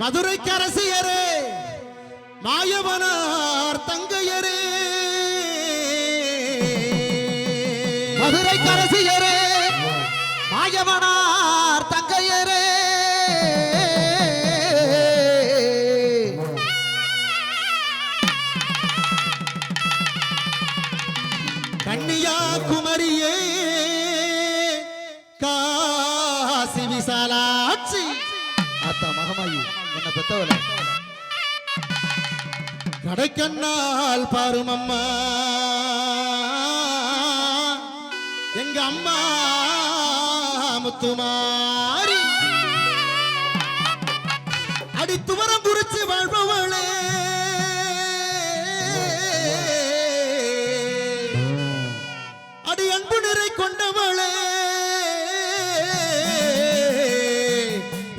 மதுரைக்கு அரசியரே மாயவனார் தங்கையரே மதுரை கரசியரே மாயவனார் தங்கையரே கன்னியாகுமரியே காசி விசாலாட்சி. அத்தா மகமாயி. என்ன பெத்தவள? கடைக்கண்ணால் பாரும் அம்மா. எங்க அம்மா முத்துமாரி. அடித்துவரம் குறிச்சு வாழ்வோம்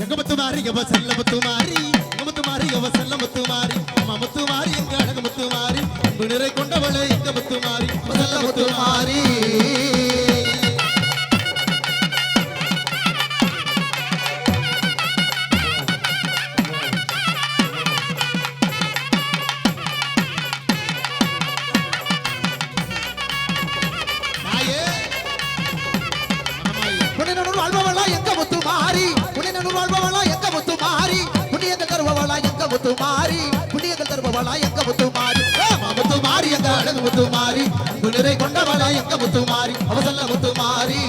எங்க முத்துமாரி எவ செல்ல முத்துமாரி எங்க முத்துமாரி எவ செல்ல முத்துமாரி அம்மா முத்துமாரி எங்க அழகு முத்துமாரி அன்பு நிறை கொண்டவளை. வாழ்பவளா எங்க முத்து மாறி? புண்ணியனூர் வாழ்பவளா எங்க முத்து மாறி? புண்ணியங்கள் தருபவளா எங்க முத்து மாறி? புண்ணியங்கள் தருபவளா எங்க முத்து மாறி? முத்து மாறி எங்க அழகு முத்து மாறி? நிறை கொண்டவளா எங்க முத்து மாறி? அவசல்ல முத்து மாறி.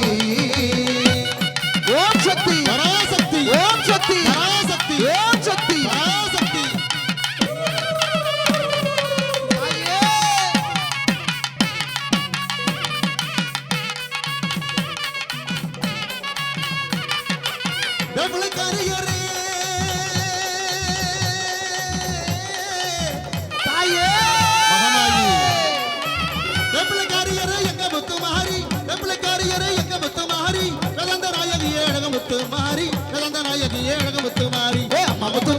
ஓம் சக்தி. பராசக்தி ஓம் சக்தி. ஓம் சக்தி முத்து மாறி கலந்த நாயகியே அழக முத்து மாறி ஏ அம்மா முத்து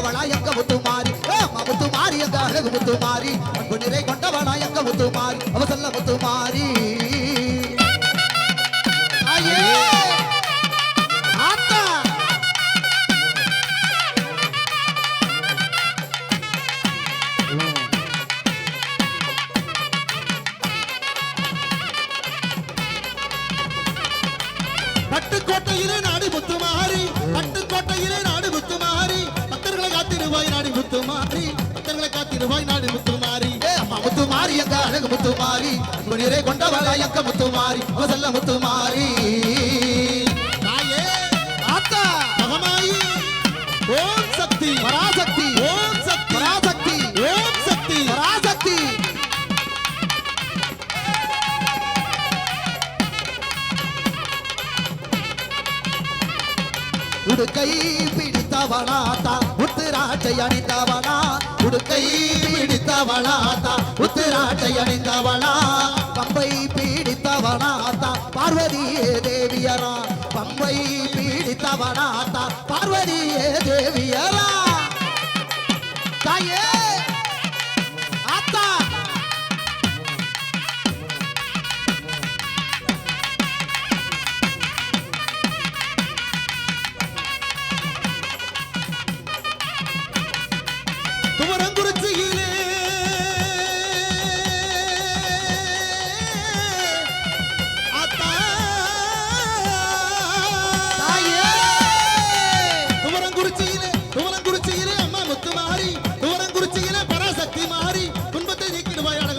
கொண்டவளா எங்க முத்துமாரி முத்துமாரி எங்க அழகு முத்துமாரி அன்பு நிறை கொண்டவளா எங்க முத்துமாரி அவ சொல்ல முத்துமாரி ஐயே! ஆத்தா! பட்டுக்கோட்டையிலே நாடு முத்து பட்டுக்கோட்டையிலே நாடு முத்து மாறி தங்களை காத்திருவாய் நாடு முத்து மாறி. அம்மா முத்து மாறி எங்க அழகு முத்து மாறி. குடியரை கொண்டவளா எங்க முத்து மாறி. அவ முத்து மாறி. ஓம் சக்தி பராசக்தி. ஓம் சக்தி பராசக்தி. ஓம் சக்தி பராசக்தி. தான் உத்திராட்சை அணிந்தவனா உடுக்கை பிடித்தவனா தான் உத்திராட்சை அணிந்தவனா பம்பை பீடித்தவனா தான் பார்வதியே தேவியரா பம்பை பீடித்தவனா தான் பார்வதியே தேவியரா.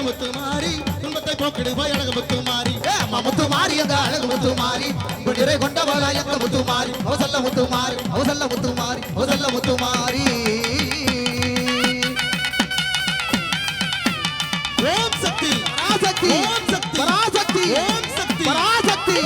முத்து மாறி துன்பத்தை போக்கிடுவாய் அழகு முத்து மாறி. அம்மா முத்து மாறி அந்த அழகு முத்து மாறி. குடிரை கொண்டவளா எந்த முத்து மாறி. அவசல்ல முத்து மாறி அவசல்ல முத்து மாறி அவசல்ல முத்து மாறி. ஓம் சக்தி பராசக்தி ஓம் சக்தி பராசக்தி ஓம் சக்தி. பராசக்தி.